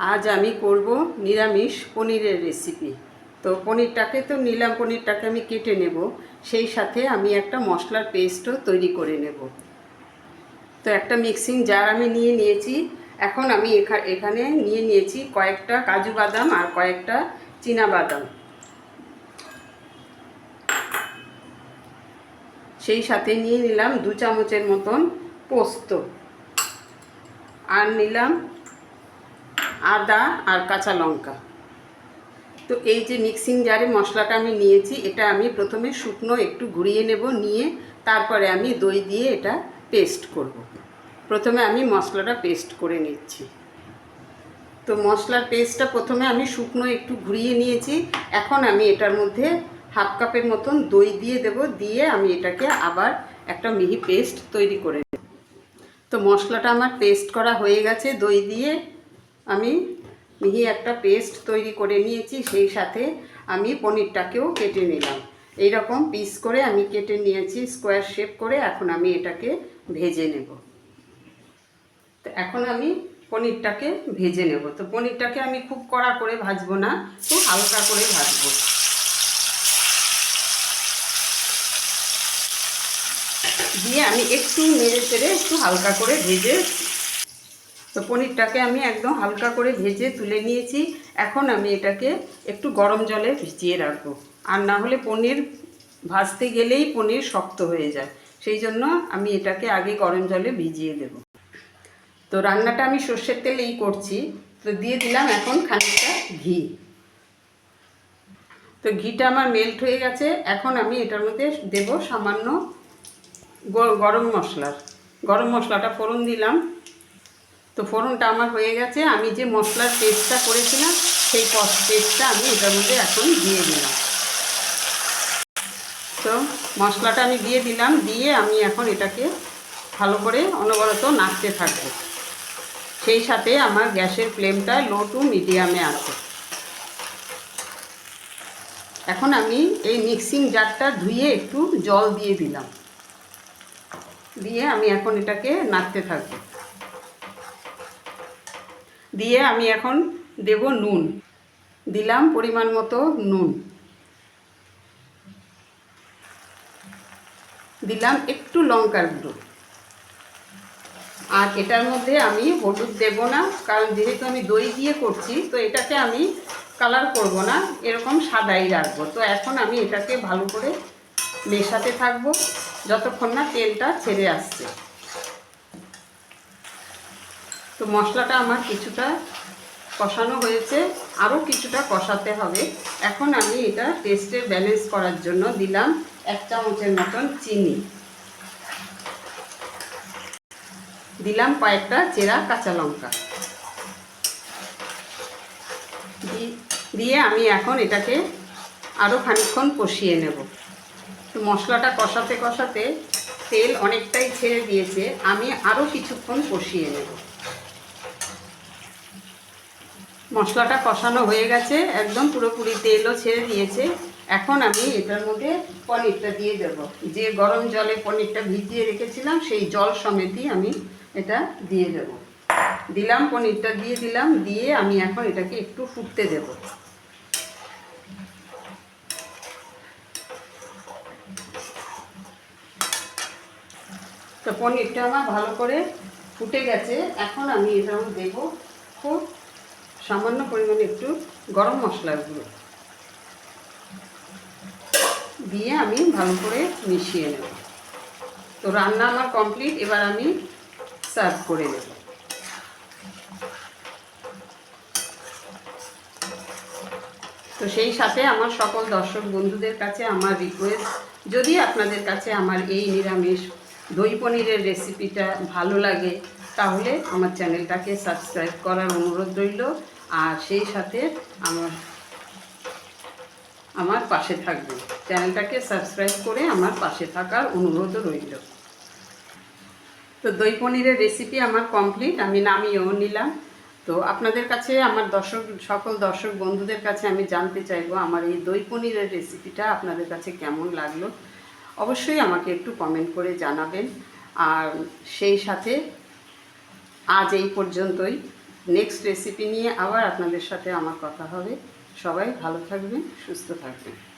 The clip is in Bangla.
আজ আমি করব নিরামিষ পনিরের রেসিপি তো পনিরটাকে তো নিলাম, পনিরটাকে আমি কেটে নেব। সেই সাথে আমি একটা মশলার পেস্টও তৈরি করে নেব। তো একটা মিক্সিং জার আমি নিয়ে নিয়েছি। এখন আমি এখা- এখানে নিয়ে নিয়েছি কয়েকটা কাজু বাদাম আর কয়েকটা চীনা বাদাম। সেই সাথে নিয়ে নিলাম দু চামচের মতন পোস্ত। আর নিলাম আদা আর কাঁচা লঙ্কা। তো এই যে মিক্সিং জারে মশলাটা আমি নিয়েছি, এটা আমি প্রথমে শুকনো একটু ঘুরিয়ে নেব, নিয়ে তারপরে আমি দই দিয়ে এটা পেস্ট করব। প্রথমে আমি মশলাটা পেস্ট করে নিচ্ছি। তো মশলার পেস্টটা প্রথমে আমি শুকনো একটু ঘুরিয়ে নিয়েছি। এখন আমি এটার মধ্যে হাফ কাপের মতন দই দিয়ে দেব, দিয়ে আমি এটাকে আবার একটা মিহি পেস্ট তৈরি করে তো মশলাটা আমার পেস্ট করা হয়ে গেছে, দই দিয়ে আমি মিহি একটা পেস্ট তৈরি করে নিয়েছি, সেই সাথে আমি পনিরটাকেও কেটে নিলাম। এই রকম পিস করে আমি কেটে নিয়েছি স্কোয়ার শেপ করে এখন আমি এটাকে ভেজে নেব। তো এখন আমি পনিরটাকে ভেজে নেব। তো পনিরটাকে আমি খুব কড়া করে ভাজবো না তো হালকা করে ভাজবো। দিয়ে আমি একটু নেড়ে চেড়ে একটু হালকা করে ভেজে তো পনিরটাকে আমি একদম হালকা করে ভেজে তুলে নিয়েছি। এখন আমি এটাকে একটু গরম জলে ভিজিয়ে রাখব। আর না হলে পনির ভাজতে গেলেই পনির শক্ত হয়ে যায়। সেই জন্য আমি এটাকে আগে গরম জলে ভিজিয়ে দেব। তো রান্নাটা আমি সর্ষের তেলেই করছি। তো দিয়ে দিলাম এখন খানিকটা ঘি। তো ঘিটা আমার মেল্ট হয়ে গেছে। এখন আমি এটার মধ্যে দেব সামান্য গরম মশলার। গরম মশলাটা ফোড়ন দিলাম। তো ফোড়নটা আমার হয়ে গেছে। আমি যে মশলার পেস্টটা করেছিলাম, সেই পেস্টটা আমি এটার মধ্যে এখন দিয়ে দিলাম। তো মশলাটা আমি দিয়ে দিলাম, দিয়ে আমি এখন এটাকে ভালো করে অনবরত নাড়তে থাকব। সেই সাথে আমার গ্যাসের ফ্লেমটা লো টু মিডিয়ামে আছে। এখন আমি এই মিক্সিং জারটা ধুয়ে একটু জল দিয়ে দিলাম। দিয়ে আমি এখন এটাকে নাড়তে থাকব। দিয়ে আমি এখন দেব নুন। দিলাম পরিমাণ মতো নুন। দিলাম একটু লঙ্কার গুঁড়ো। আর এটার মধ্যে আমি হলুদ দেব না, কারণ যেহেতু আমি দই দিয়ে করছি, তো এটাকে আমি কালার করব না, এরকম সাদাই রাখব। তো এখন আমি এটাকে ভালো করে মেশাতে থাকব, যতক্ষণ না তেলটা ছেড়ে আসছে। তো মশলাটা আমার কিছুটা কষানো হয়েছে, আরও কিছুটা কষাতে হবে। এখন আমি এটা টেস্টে ব্যালেন্স করার জন্য দিলাম এক চামচের মতন চিনি। দিলাম কয়েকটা চেরা কাঁচা লঙ্কা। দিয়ে আমি এখন এটাকে আরও খানিকক্ষণ কষিয়ে নেব। তো মশলাটা কষাতে কষাতে তেল অনেকটাই ছেড়ে দিয়েছে, আমি আরও কিছুক্ষণ কষিয়ে নেব। মশলাটা কষানো হয়ে গেছে, একদম পুরোপুরি তেলও ছেড়ে দিয়েছে। এখন আমি এটার মধ্যে পনিরটা দিয়ে দেব। যে গরম জলে পনিরটা ভিজিয়ে রেখেছিলাম, সেই জল সমেতই আমি এটা দিয়ে দেব। দিলাম, পনিরটা দিয়ে দিলাম, দিয়ে আমি এখন এটাকে একটু ফুটতে দেব। তো পনিরটা আমার ভালো করে ফুটে গেছে। এখন আমি মধ্যে দেবো খুব সামান্য পরিমাণে একটু গরম মশলার গুঁড়ো। দিয়ে আমি ভালো করে মিশিয়ে নেব। তো রান্না আমার কমপ্লিট, এবার আমি সার্ভ করে নেব। তো সেই সাথে আমার সকল দর্শক বন্ধুদের কাছে আমার রিকোয়েস্ট যদি আপনাদের কাছে আমার এই নিরামিষ দই পনিরের রেসিপিটা ভালো লাগে তাহলে আমার চ্যানেলটাকে সাবস্ক্রাইব করার অনুরোধ রইল, আর সেই সাথে আমার আমার পাশে থাকবে। চ্যানেলটাকে সাবস্ক্রাইব করে আমার পাশে থাকার অনুরোধও রইল। তো দই পনিরের রেসিপি আমার কমপ্লিট আমি নামিয়েও নিলাম। তো আপনাদের কাছে, আমার দর্শক, সকল দর্শক বন্ধুদের কাছে আমি জানতে চাইব, আমার এই দই পনিরের রেসিপিটা আপনাদের কাছে কেমন লাগল? অবশ্যই আমাকে একটু কমেন্ট করে জানাবেন। আর সেই সাথে আজ এই পর্যন্তই। নেক্সট রেসিপি নিয়ে আবার আপনাদের সাথে আমার কথা হবে। সবাই ভালো থাকবেন, সুস্থ থাকবেন।